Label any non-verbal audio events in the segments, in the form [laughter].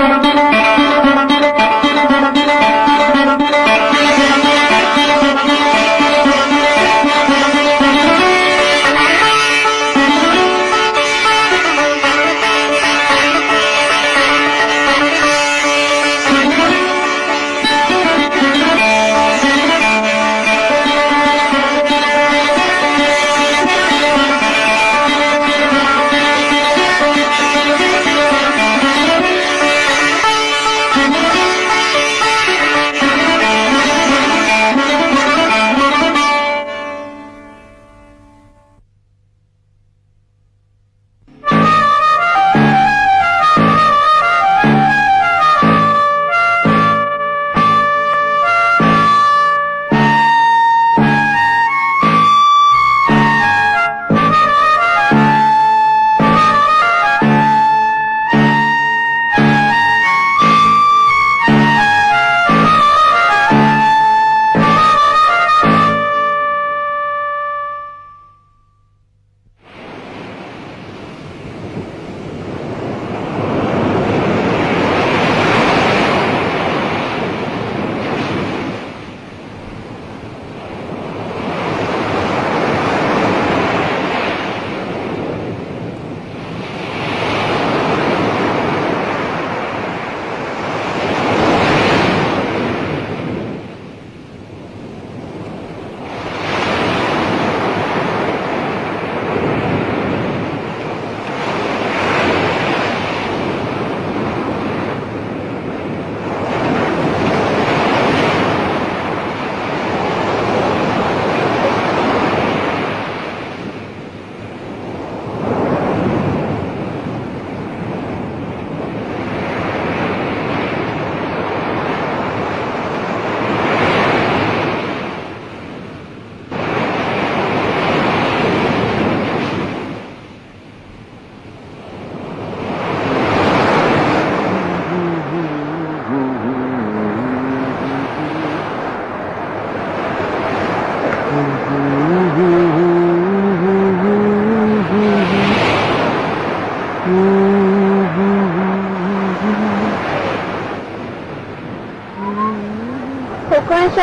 Música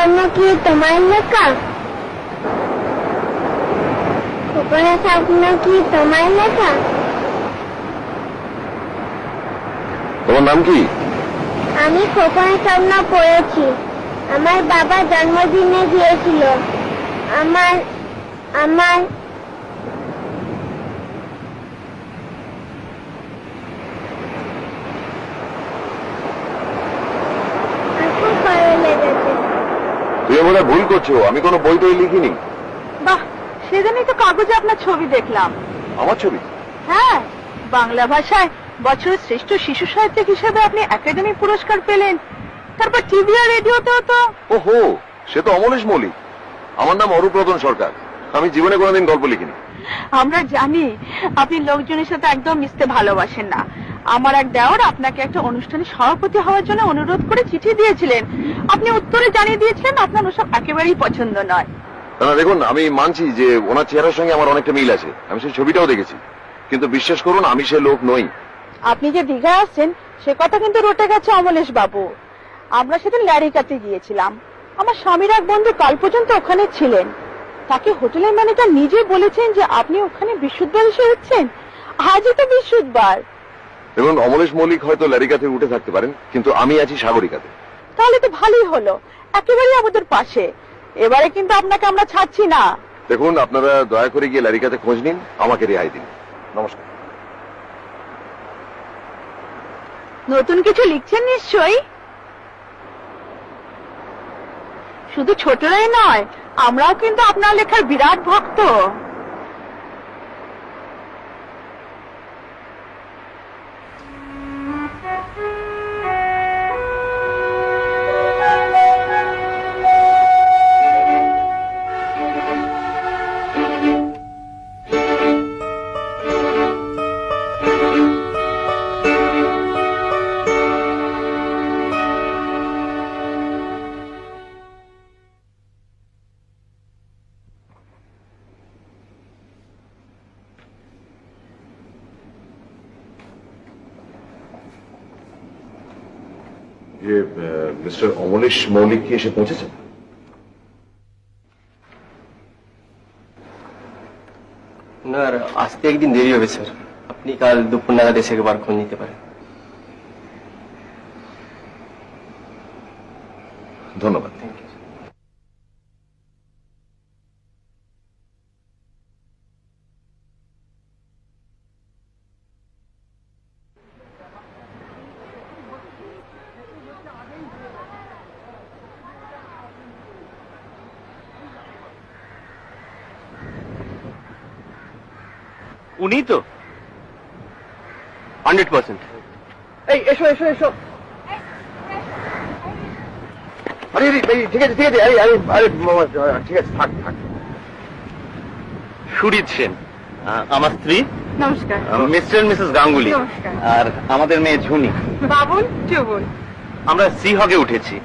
স্বর্ণ কি তোমার লেখা? খোকনের স্বপ্ন কি তোমার লেখা? তোমার নাম কি? আমি খোকনের স্বপ্ন পড়েছি। আমার বাবা জন্মদিনে গিয়েছিল। আমার আমার আর খুব ভালো লেগেছে তুমি বোধহয় ভুল করছ আমি কোনো বই টই লিখিনি। বাহ সেদিনই তো কাগজে আপনার ছবি দেখলাম। আমার ছবি? হ্যাঁ বাংলা ভাষায় বছরের শ্রেষ্ঠ শিশু সাহিত্যিক হিসেবে আপনি একাডেমি পুরস্কার পেলেন। তারপর টিভি আর রেডিওতেও তো। ওহো সে তো অমলেশ মৌলিক। আমার নাম অরূপ রতন সরকার। আমি জীবনে কোনোদিন গল্প লিখিনি। আমরা জানি আপনি লোকজনের সাথে একদম মিশতে ভালোবাসেন না। আমার এক দেওয়ার আপনাকে একটা অনুষ্ঠানে সভাপতি হওয়ার জন্য অনুরোধ করে চিঠি দিয়েছিলেন। আপনি উত্তরে জানিয়ে দিয়েছিলেন আপনার ওসব একেবারেই পছন্দ নয়। না দেখুন আমি মানছি যে ওনার চেহারার সঙ্গে আমার অনেকটা মিল আছে। আমি সেই ছবিটাও দেখেছি। কিন্তু বিশ্বাস করুন আমি সে লোক নই। আপনি যে দীঘায় আসছেন সে কথা কিন্তু রটে গেছে অমলেশ বাবু। আমরা সেদিন ল্যারিকাতে গিয়েছিলাম। আমার স্বামীর এক বন্ধু কাল পর্যন্ত ওখানে ছিলেন। তাকে হোটেলের ম্যানেজার নিজে বলেছেন যে আপনি ওখানে বিশুদ্ধ এসে হচ্ছেন আজই তো বিশুদ্ধবার। দেখুন অমলেশ মৌলিক হয়তো ল্যারিকাতে উঠে থাকতে পারেন কিন্তু আমি আছি সাগরিকাতে। তাহলে তো ভালোই হলো। একেবারেই আমাদের পাশে। এবারে কিন্তু আপনাকে আমরা ছাড়ছি না। দেখুন আপনারা দয়া করে গিয়ে ল্যারিকাতে খোঁজ নিন আমাকে রেহাই দিন। নমস্কার। নতুন কিছু লিখছেন নিশ্চয়ই? শুধু ছোটরাই নয় আমরাও কিন্তু আপনার লেখার বিরাট ভক্ত। যে মিস্টার অমলেশ মৌলিক কি এসে পৌঁছেছেন না আসতে একদিন দেরি হবে, স্যার। আপনি কাল দুপুর নাগাদ এসে একবার খোঁজ নিতে পারেন। উনি তো? Hundred percent. এই এসো এসো এসো। আরে এই, ঠিক আছে ঠিক আছে আরে আরে আরে ঠিক আছে থাক থাক। সুরিত সেন আমার স্ত্রী। নমস্কার। Mister Mrs Ganguly. আর আমাদের মেয়ে ঝুনি। বাবুল চুবুল। আমরা সি হগে উঠেছি।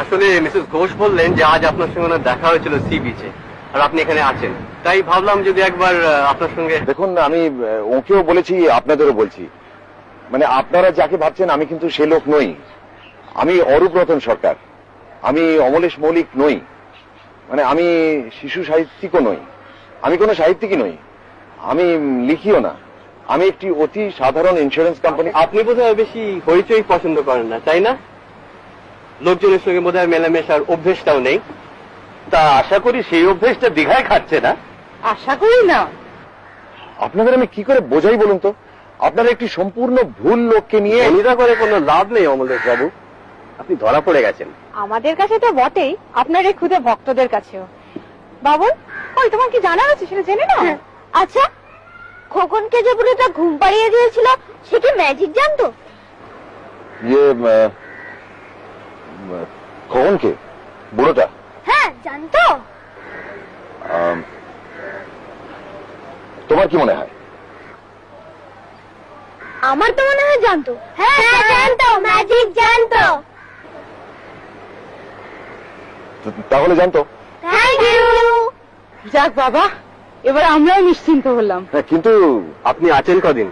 আসলে মিসেস ঘোষ বললেন যে আজ আপনার সঙ্গে দেখা হয়েছিল সি বিচে আর আপনি এখানে আছেন। তাই ভাবলাম যদি একবার আপনার সঙ্গে দেখুন আমি ওকেও বলেছি আপনাদেরও বলছি। মানে আপনারা যাকে ভাবছেন আমি কিন্তু সে লোক নই। আমি অরূপ রতন সরকার। আমি অমলেশ মৌলিক নই। মানে আমি শিশু সাহিত্যিকও নই। আমি কোনো সাহিত্যিকই নই। আমি লিখিও না। আমি একটি অতি সাধারণ ইন্স্যুরেন্স কোম্পানি আপনি বোধহয় বেশি হইচই পছন্দ করেন না তাই না? লোকজনের সঙ্গে বোধহয় মেলামেশার অভ্যেসটাও নেই। তা আশা করি সেই অভ্যেসটা দীঘায় খাচ্ছে না। আশা করি না। আপনাদের আমি কি করে বোঝাই বলুন তো? আপনারা একটি সম্পূর্ণ ভুল লোককে নিয়ে অনিদা করে কোনো লাভ নেই অমলেশ বাবু। আপনি ধরা পড়ে গেছেন। আমাদের কাছে তো বটেই আপনার এই ক্ষুদে ভক্তদের কাছেও। বাবুল ওই তোমার কি জানা আছে সেটা জেনে না আচ্ছা খোকনকে যে বুড়োটা ঘুম পাড়িয়ে দিয়েছিল সে কি ম্যাজিক জানতো? ইয়ে কখনকে বুড়োটা? হ্যাঁ জানতো। তোমার কি মনে হয়? আমার তো মনে হয় জানতো। হ্যাঁ জানতো ম্যাজিক জানতো। তাহলে জানতো? যাক বাবা এবার আমরাও নিশ্চিন্ত হলাম। হ্যাঁ কিন্তু আপনি আছেন কদিন?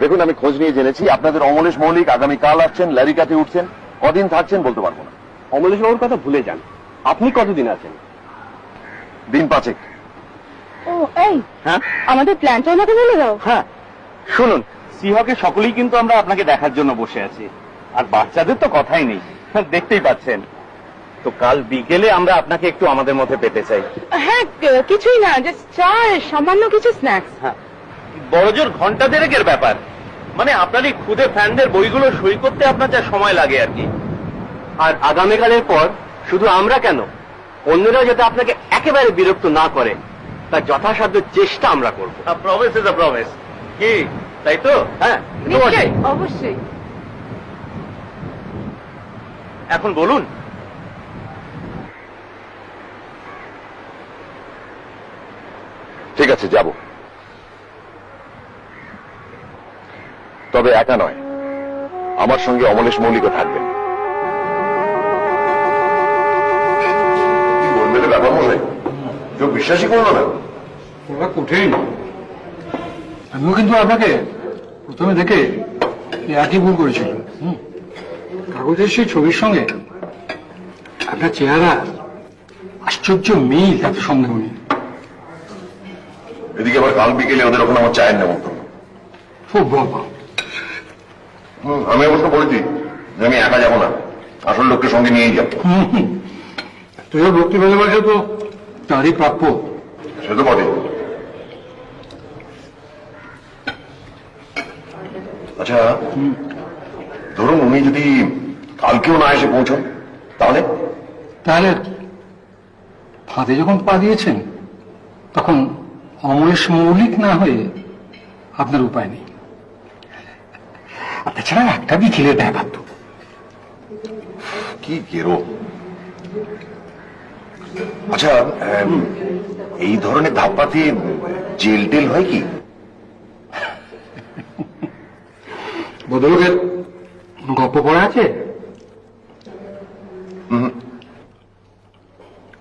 দেখুন আমি খোঁজ নিয়ে জেনেছি আপনাদের অমলেশ মৌলিক আগামী কাল আসছেন ল্যারিকাতে উঠছেন কদিন থাকছেন বলতে পারব না। অমলেশ বাবুর কথা ভুলে যান। আপনি কতদিন আছেন? দিন পাঁচেক। ও এই হ্যাঁ? আমাদের প্ল্যানটা ওনাকে বলে দাও। হ্যাঁ শুনুন সিহকে সকলেই কিন্তু আমরা আপনাকে দেখার জন্য বসে আছি আর বাচ্চাদের তো কথাই নেই হ্যাঁ, দেখতেই পাচ্ছেন। তো কাল বিকেলে আমরা আপনাকে একটু আমাদের মধ্যে পেতে চাই। হ্যাঁ কিছুই না জাস্ট চা সামান্য কিছু স্ন্যাক্স হ্যাঁ বড়জোর ঘণ্টা দেড়েকের ব্যাপার। মানে আপনার এই খুদে ফ্যানদের বইগুলো সই করতে আপনার যা সময় লাগে আর কি। আর আগামীকালের পর শুধু আমরা কেন? অন্যরা যাতে আপনাকে একেবারে বিরক্ত না করে। তার যথাসাধ্য চেষ্টা আমরা করব। প্রমিস ইজ আ প্রমিস কি? তাই তো? হ্যাঁ অবশ্যই। এখন বলুন। ঠিক আছে যাব। তবে একা নয় আমার সঙ্গে অমলেশ মৌলিকও থাকবেন। কেউ বিশ্বাসই করল না। ওরা কঠিন। আমিও কিন্তু আপনাকে প্রথমে দেখে একই ভুল করেছিল কাগজের সেই ছবির সঙ্গে আপনার চেহারা আশ্চর্য মিল এত সন্দেহ নেই। এদিকে আবার কাল বিকেলে ওদের ওখানে আমার চায়ের নেমন্তন্ন। খুব হুম, আমি অবশ্য বলেছি যে আমি একা যাব না। আসল লোককে সঙ্গে নিয়েই যাব। তুইও ভক্তি ভালোবাসা তো তারই প্রাপ্য সে তো বটে আচ্ছা ধরুন উনি যদি কালকেও না এসে পৌঁছন তাহলে? তাহলে ফাঁদে যখন পা দিয়েছেন তখন অমরেশ মৌলিক না হয়ে আপনার উপায় নেই। আর তাছাড়া একটা বিকেলের ব্যাপার তো। কি গেরো। আচ্ছা এই ধরনের ধাপ্পাতে জেল টেল হয় কি? ভদ্রলোকের গল্প পড়া আছে?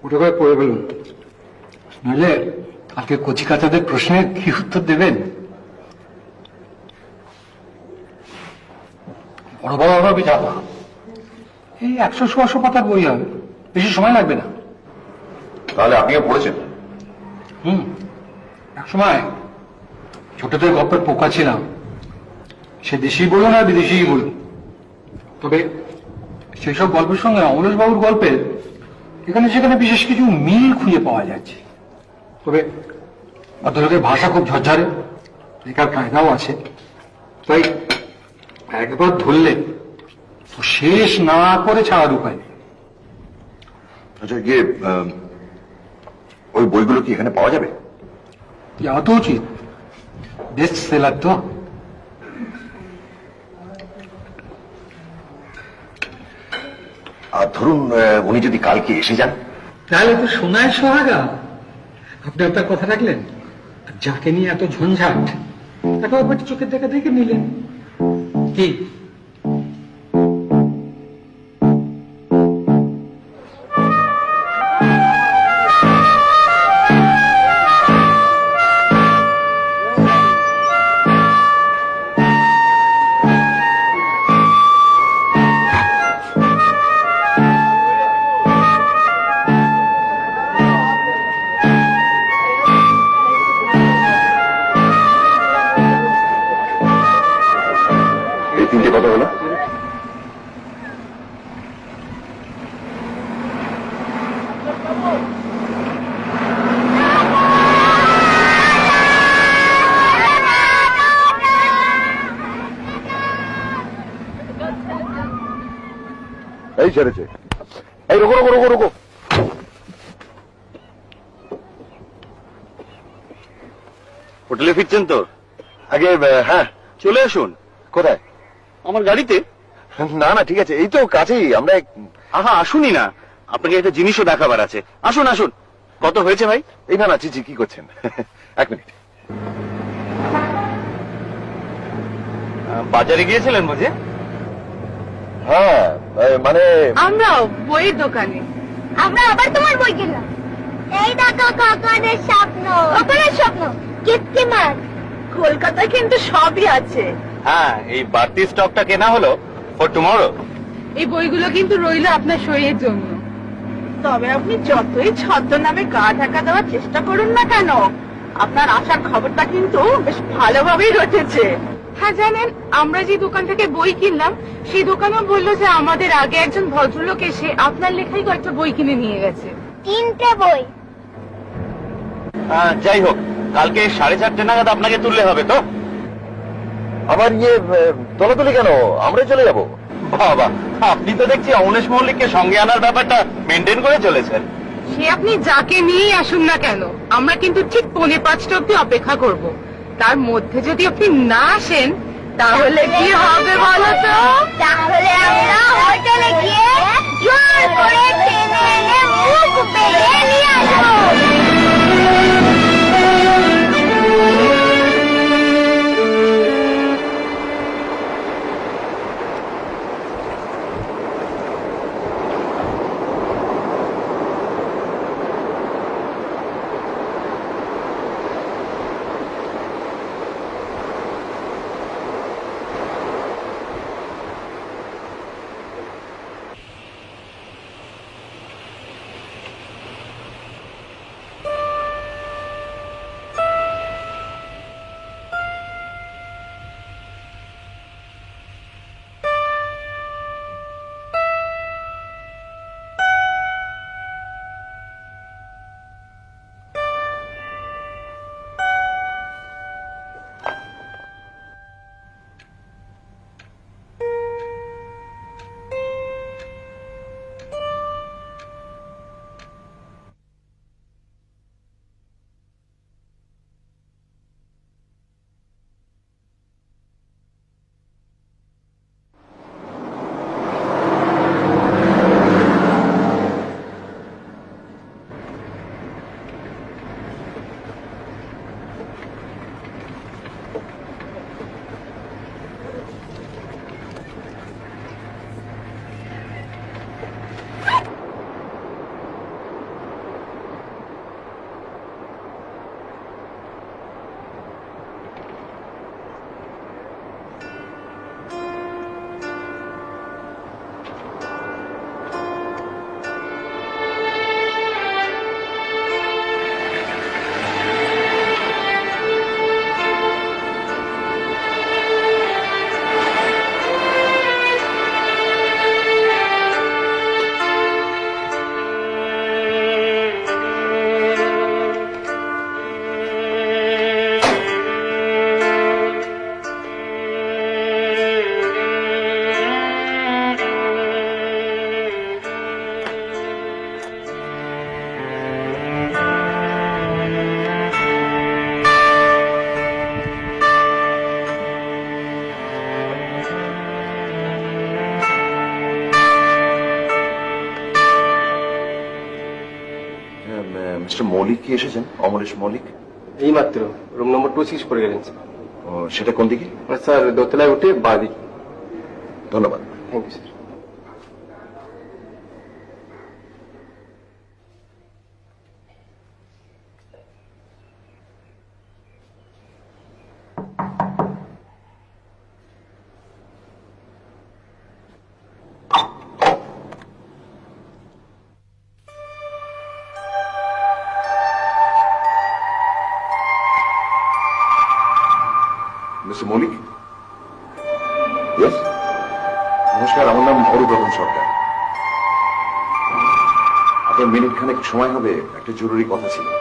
ওটা করে পড়ে ফেলুন। নইলে কালকে কচি কাচাদের প্রশ্নের কি উত্তর দেবেন? বড় বড় হবে চাপা এই একশো সোয়াশো পাতার বই হবে বেশি সময় লাগবে না। তাহলে আপনিও পড়েছেন। হুম। এক সময় ছোটদের গল্পের পোকা ছিলাম। সে দেশি বলুন আর বিদেশি বলুন। তবে সেসব গল্পের সঙ্গে অমরেশ বাবুর গল্পের এখানে সেখানে বিশেষ কিছু মিল খুঁজে পাওয়া যাচ্ছে। তবে ভদ্রলোকের ভাষা খুব ঝরঝরে লেখার কায়দাও আছে। তাই একবার ধরলে তো শেষ না করে ছাড়ার উপায় নেই। আচ্ছা গিয়ে ওই বইগুলো কি এখানে পাওয়া যাবে? যাওয়া তো উচিত। বেস্ট সেলার তো। আর ধরুন উনি যদি কালকে এসে যান। তাহলে তো সোনায় সোহাগা। আপনি আপনার কথা রাখলেন? যাকে নিয়ে এত ঝঞ্ঝাট তাকে একবার চোখের দেখা দেখে নিলেন। কি? এই ছেড়েছে। এই রোকো রোকো রোকো রোকো। হোটেলে ফিরছেন তো? আগে হ্যাঁ। চলে আসুন। কোথায়? আমার গাড়িতে? না না ঠিক আছে। এই তো কাছেই আমরা আহা আসুনই না। আপনাকে একটা জিনিসও দেখাবার আছে। আসুন আসুন। কত হয়েছে ভাই? এই না না চিচি কি করছেন? [laughs] এক মিনিট। বাজারে গিয়েছিলেন বুঝে হ্যাঁ মানে আমরাও বইয়ের দোকানে। আমরা আবার তোমার বই কিনলাম। এই দেখো কখনের স্বপ্ন। কখনের স্বপ্ন? কীর্তিমান কলকাতায় কিন্তু সবই আছে। হ্যাঁ এই বাড়তি স্টকটা কেনা হলো ফর টুমরো এই বইগুলো কিন্তু রইল আপনার শরীরের জন্য। তবে আপনি যতই ছদ্ম নামে গা ঢাকা দেওয়ার চেষ্টা করুন না কেন আপনার আসার খবরটা কিন্তু বেশ ভালোভাবেই রটেছে হ্যাঁ জানেন আমরা যে দোকান থেকে বই কিনলাম সেই দোকানও বলল যে আমাদের আগে একজন ভদ্রলোক এসে আপনার লেখাই কয়েকটা বই কিনে নিয়ে গেছে। তিনটে বই। যাই হোক কালকে সাড়ে চারটে নাগাদ আপনাকে তুললে হবে তো? আমার ইয়ে তলাতলি কেন? আমরাই চলে যাব। বাবা আপনি তো দেখছি অমলেশ মল্লিককে সঙ্গে আনার ব্যাপারটা মেনটেন করে চলেছেন। সে আপনি যাকে নিয়েই আসুন না কেন আমরা কিন্তু ঠিক পৌনে পাঁচটা অব্দি অপেক্ষা করব। তার মধ্যে যদি আপনি না আসেন, তাহলে কি হবে বলো তো? তাহলে আমরা হোটেলে গিয়ে জোর করে টেনে এনে মুখ নিয়ে আসব। অমলেশ মৌলিক এই মাত্র রুম নম্বর টু সিক্স করে গেলেন স্যার ও, সেটা কোন দিকে? স্যার দোতলায় উঠে বাদি ধন্যবাদ। থ্যাংক ইউ স্যার সময় হবে একটা জরুরি কথা ছিল।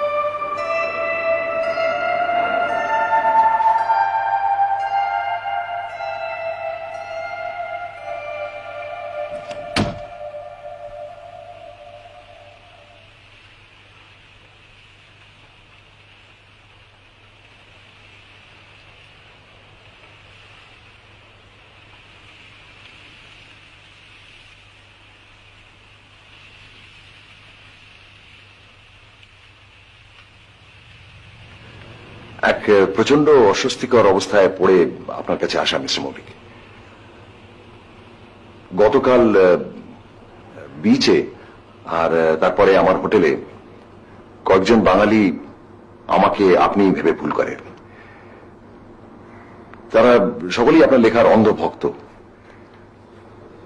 এক প্রচণ্ড অস্বস্তিকর অবস্থায় পড়ে আপনার কাছে আসা মিস্টার মৌলিক গতকাল বিচে আর তারপরে আমার হোটেলে কয়েকজন বাঙালি আমাকে আপনি ভেবে ভুল করে তারা সকলেই আপনার লেখার অন্ধ ভক্ত।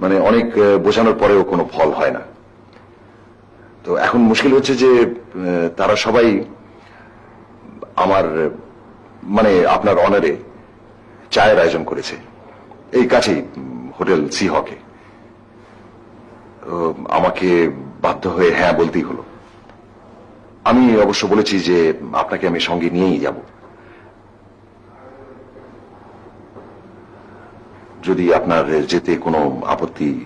মানে অনেক বোঝানোর পরেও কোনো ফল হয় না। তো এখন মুশকিল হচ্ছে যে তারা সবাই আমার মানে আপনার অনারে চায়ের আয়োজন করেছে। এই কাছেই হোটেল সি হকে আমাকে বাধ্য হয়ে হ্যাঁ বলতেই হলো। আমি অবশ্য বলেছি যে আপনাকে আমি সঙ্গে নিয়েই যাব। যদি আপনার যেতে কোনো আপত্তি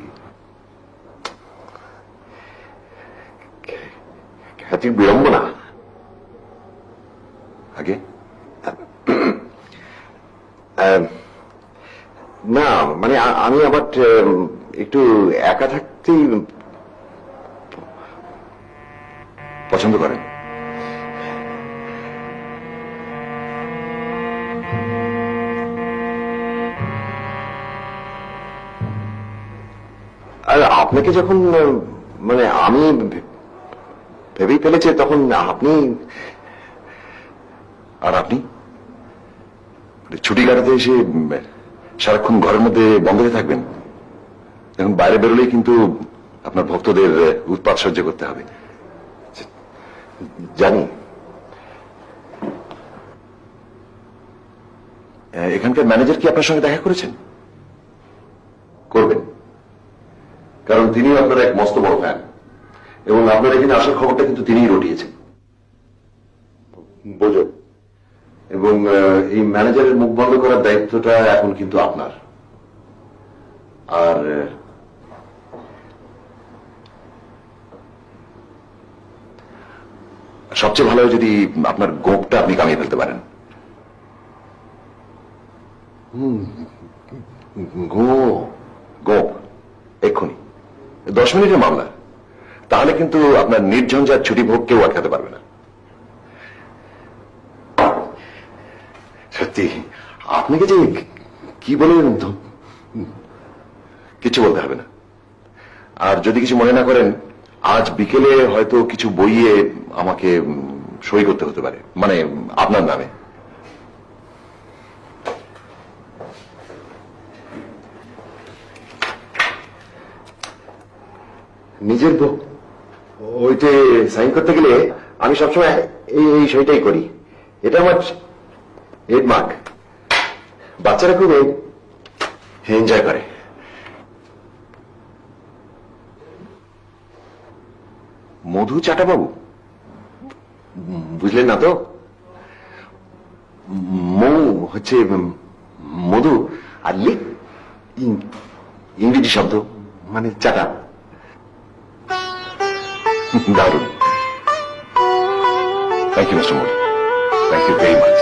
খ্যাতির বিড়ম্বনা আগে না মানে আ- আমি আবার একটু একা থাকতেই পছন্দ করেন। আর আপনাকে যখন মানে আমি ভেবেই ফেলেছি, তখন আপনি, আর আপনি? ছুটি কাটাতে এসে সারাক্ষণ ঘরের মধ্যে বন্ধ হয়ে থাকবেন। এখন বাইরে বেরোলেই কিন্তু আপনার ভক্তদের উৎপাত সহ্য করতে হবে। জানি। এখানকার ম্যানেজার কি আপনার সঙ্গে দেখা করেছেন? করবেন। কারণ তিনি আপনার এক মস্ত বড় ফ্যান এবং আপনার এখানে আসার খবরটা কিন্তু তিনিই রটিয়েছেন। বোঝো। এবং এই ম্যানেজারের মুখ বন্ধ করার দায়িত্বটা এখন কিন্তু আপনার। আর সবচেয়ে ভালো যদি আপনার গোপটা আপনি কামিয়ে ফেলতে পারেন। গোপ এক্ষুনি। দশ মিনিটের মামলা। তাহলে কিন্তু আপনার নির্ঝঞ্ঝার ছুটি ভোগ কেউ আটকাতে পারবে না। আপনাকে যে কি বলে কিছু বলতে হবে না। আর যদি কিছু মনে না করেন, আজ বিকেলে হয়তো কিছু বইয়ে আমাকে সই করতে হতে পারে। মানে আপনার নামে। নিজের বউ ওইতে সাইন করতে গেলে আমি সবসময় এই সইটাই করি। এটা আমার হেডমার্ক বাচ্চারা খুব এনজয় করে। মধু চাটাবাবু, বুঝলেন না তো? মৌ হচ্ছে মধু আর লিক ইংরেজি শব্দ মানে চাটা। দারুণ। Thank you mister Modi thank you very much